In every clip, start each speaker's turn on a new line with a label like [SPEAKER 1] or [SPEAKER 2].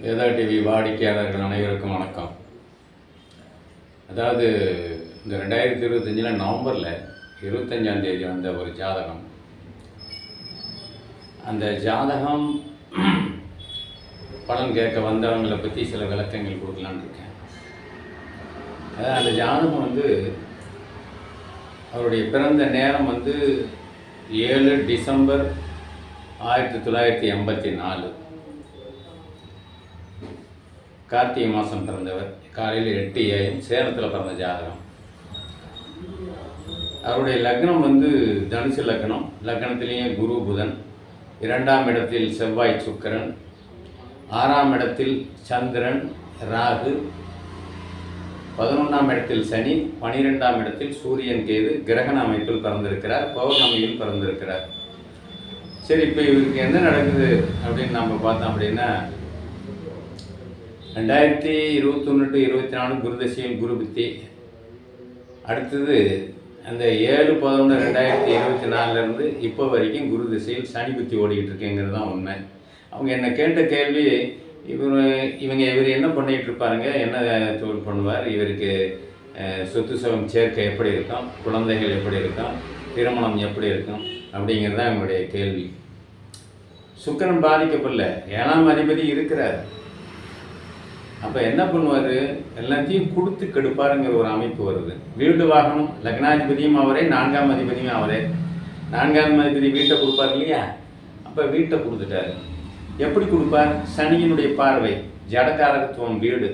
[SPEAKER 1] Veda TV வாடிக்கையாளர்கள் அனைவருக்கும் வணக்கம். அதாவது இந்த ரெண்டாயிரத்தி இருபத்தஞ்சில் நவம்பரில் இருபத்தஞ்சாம் தேதி வந்த ஒரு ஜாதகம். அந்த ஜாதகம் பலன் கேட்க வந்தவங்களை பற்றி சில விளக்கங்கள் கொடுக்கலான்னு இருக்கேன். அதாவது அந்த ஜாதகம் வந்து அவருடைய பிறந்த நேரம் வந்து ஏழு டிசம்பர் ஆயிரத்தி தொள்ளாயிரத்தி எண்பத்தி நாலு. கார்த்திகை மாதம் பிறந்தவர். காலையில் எட்டு ஏஎம் சேலத்தில் பிறந்த ஜாதகம். அவருடைய லக்னம் வந்து தனுசு லக்னம். லக்னத்திலேயே குரு புதன். இரண்டாம் இடத்தில் செவ்வாய் சுக்கிரன். ஆறாம் இடத்தில் சந்திரன் ராகு. பதினொன்றாம் இடத்தில் சனி பனிரெண்டாம் இடத்தில் சூரியன் கேது. கிரகண அமைப்பில் பிறந்திருக்கிறார். பௌர்ணமியில் பிறந்திருக்கிறார். சரி இப்போ இவருக்கு என்ன நடக்குது அப்படின்னு நம்ம பார்த்தோம் அப்படின்னா ரெண்டாயிரத்தி இருபத்தொன்று டு இருபத்தி நாலு குருதசையில் குரு புத்தி அடுத்தது அந்த ஏழு பதினொன்று ரெண்டாயிரத்தி இருபத்தி நாலுலேருந்து இப்போ வரைக்கும் குரு திசையில் சனி புத்தி ஓடிக்கிட்டு இருக்கேங்கிறது தான் உண்மை. அவங்க என்னை கேட்ட கேள்வி இவர் இவங்க இவர் என்ன பண்ணிகிட்டு இருப்பாருங்க? என்ன தொழில் பண்ணுவார்? இவருக்கு சொத்து சுகம் சேர்க்கை எப்படி இருக்கும்? குழந்தைகள் எப்படி இருக்கும்? திருமணம் எப்படி இருக்கும்? அப்படிங்கிறது தான் இவங்களுடைய கேள்வி. சுக்கரன் பாதிக்கப்படல. ஏழாம் அதிபதி இருக்கிறார். அப்போ என்ன பண்ணுவார்? எல்லாத்தையும் கொடுத்து கெடுப்பாருங்கிற ஒரு அமைப்பு வருது. வீடு வாகனம் லக்னாதிபதியும் அவரே நான்காம் அதிபதியும் அவரே. நான்காம் அதிபதி வீட்டை கொடுப்பார் இல்லையா? அப்போ வீட்டை கொடுத்துட்டாரு. எப்படி கொடுப்பார்? சனியினுடைய பார்வை ஜடகாரகத்துவம் வீடு.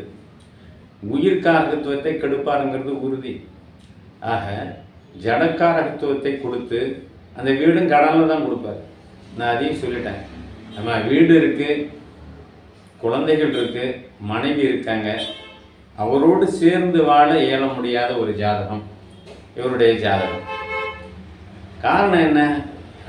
[SPEAKER 1] உயிர்காரகத்துவத்தை கெடுப்பாருங்கிறது உறுதி. ஆக ஜடக்காரகத்துவத்தை கொடுத்து அந்த வீடும் கடனில் தான் கொடுப்பார். நான் அதையும் சொல்லிட்டேன். நம்ம வீடு இருக்குது குழந்தைகள் இருக்கு மனைவி இருக்காங்க அவரோடு சேர்ந்து வாழ இயல முடியாத ஒரு ஜாதகம் இவருடைய ஜாதகம். காரணம் என்ன?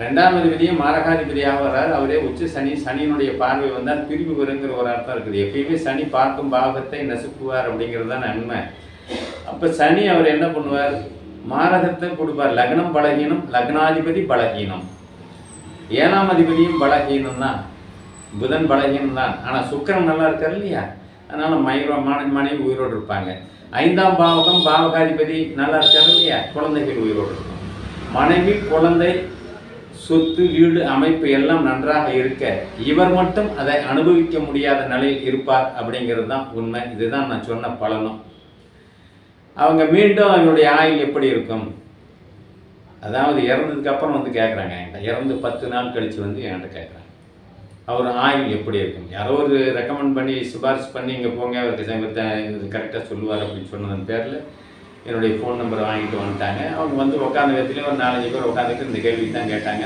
[SPEAKER 1] ரெண்டாம் அதிபதியும் மாரகாதிபதியாக வர்றார். அவரே உச்ச சனி சனியினுடைய பார்வை வந்தால் பிரிவு வருங்கிற ஒரு அர்த்தம் இருக்குது. எப்பயுமே சனி பார்க்கும் பாகத்தை நசுக்குவார் அப்படிங்கிறது தான் நன்மை அப்போ சனி அவர் என்ன பண்ணுவார்? மாரகத்தை கொடுப்பார். லக்னம் பலகீனம் லக்னாதிபதி பலகீனம். ஏழாம் அதிபதியும் பலகீனம் தான் புதன் பலகீனம் தான். ஆனால் சுக்கரன் நல்லா இருக்கார் இல்லையா? அதனால் மயிரோ மன மனைவி உயிரோடு இருப்பாங்க. ஐந்தாம் பாவகம் பாவகாதிபதி நல்லா இருக்கார் இல்லையா? குழந்தைகள் உயிரோடு இருக்கும். மனைவி குழந்தை சொத்து வீடு அமைப்பு எல்லாம் நன்றாக இருக்க இவர் மட்டும் அதை அனுபவிக்க முடியாத நிலையில் இருப்பார் அப்படிங்கிறது தான் உண்மை. இதுதான் நான் சொன்ன பலனும். அவங்க மீண்டும் அவங்களுடைய ஆயுள் எப்படி இருக்கும்? அதாவது இறந்ததுக்கப்புறம் வந்து கேட்குறாங்க என்கிட்ட. இறந்து பத்து நாள் கழித்து வந்து என்கிட்ட கேட்குறாங்க அவர் ஆயுள் எப்படி இருக்கும்? யாரோ ஒரு ரெக்கமெண்ட் பண்ணி சிபாரிசு பண்ணி இங்கே போங்க அவருக்கு சமயத்தை கரெக்டாக சொல்லுவார் அப்படின்னு சொன்னதன் பேரில் என்னுடைய ஃபோன் நம்பர் வாங்கிட்டு வந்துட்டாங்க. அவங்க வந்து உட்காந்த விதத்துலேயும் ஒரு நாலஞ்சு பேர் உட்காந்துட்டு இந்த கேள்விக்கு தான் கேட்டாங்க.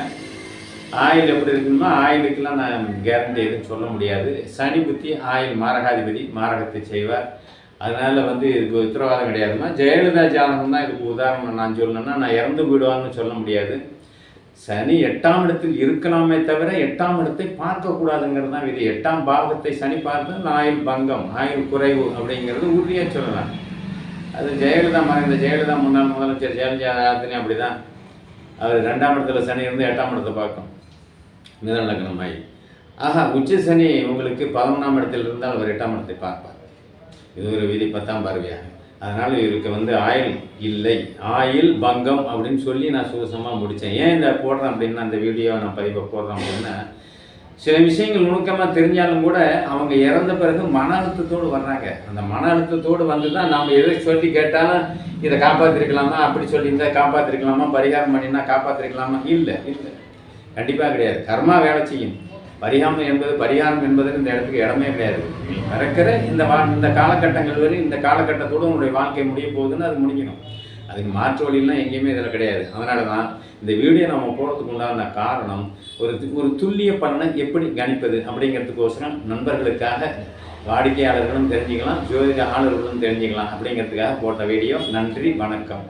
[SPEAKER 1] ஆயில் எப்படி இருக்குன்னா ஆயிலுக்கெல்லாம் நான் கேரண்டி எதுவும் சொல்ல முடியாது. சனி புத்தி ஆயில் மாரகாதிபதி மாரகத்தை செய்வார். அதனால் வந்து இதுக்கு உத்தரவாதம் கிடையாதுமா ஜெயலலிதா ஜாதகம் தான் இதுக்கு உதாரணம் நான் சொல்லணும்னா நான் இறந்து போயிடுவான்னு சொல்ல முடியாது. சனி எட்டாம் இடத்தில் இருக்கலாமே தவிர எட்டாம் இடத்தை பார்க்கக்கூடாதுங்கிறது தான் விதி. எட்டாம் பாகத்தை சனி பார்த்து ஆயுள் பங்கம் ஆயுள் குறைவு அப்படிங்கிறது உறுதியாக சொல்லலாம். அது ஜெயலலிதா மறைந்த ஜெயலலிதா முன்னாள் முதலமைச்சர் ஜெயலலிதா அப்படி தான் அவர் ரெண்டாம் இடத்துல சனி இருந்து எட்டாம் இடத்தை பார்க்கும். மிதன லக்னமாய் ஆஹா உச்ச சனி உங்களுக்கு பதினொன்றாம் இடத்தில் இருந்தால் அவர் எட்டாம் இடத்தை பார்ப்பார். இது ஒரு விதி பத்தாம் பார்வையாக. அதனால் இவருக்கு வந்து ஆயில் இல்லை. ஆயில் பங்கம் அப்படின்னு சொல்லி நான் சுகசமாக முடித்தேன் ஏன் இந்த போடுறேன் அப்படின்னு அந்த வீடியோவை நான் பதிவை போடுறேன் அப்படின்னா சில விஷயங்கள் நுணுக்கமாக தெரிஞ்சாலும் கூட அவங்க இறந்த பிறகு மன அழுத்தத்தோடு வர்றாங்க. அந்த மன அழுத்தத்தோடு வந்து தான் நாம் எதை சொல்லி கேட்டாலும் இதை காப்பாற்றிருக்கலாமா அப்படி சொல்லியிருந்தா காப்பாற்றிருக்கலாமா பரிகாரம் பண்ணினா காப்பாற்றிருக்கலாமா இல்லை இல்லை. கண்டிப்பாக கிடையாது. கர்மா வேலை செய்யும். பரிகாரம் என்பது பரிகாரம் என்பதற்கு இந்த இடத்துக்கு இடமே கிடையாது. நீ பிறக்கிற இந்த வா இந்த காலகட்டங்கள் வரை இந்த காலகட்டத்தோடு உன்னுடைய வாழ்க்கை முடிய போகுதுன்னு அது முடிக்கணும். அதுக்கு மாற்று வழியெல்லாம் எங்கேயுமே இதில் கிடையாது. அதனால தான் இந்த வீடியோ நம்ம போடுறதுக்கு உண்டான காரணம் ஒரு து- ஒரு துல்லிய பலனை எப்படி கணிப்பது அப்படிங்கிறதுக்கோசரம் நண்பர்களுக்காக வாடிக்கையாளர்களும் தெரிஞ்சுக்கலாம் ஜோதிட ஆளர்களும் தெரிஞ்சுக்கலாம் அப்படிங்கிறதுக்காக போட்ட வீடியோ. நன்றி வணக்கம்.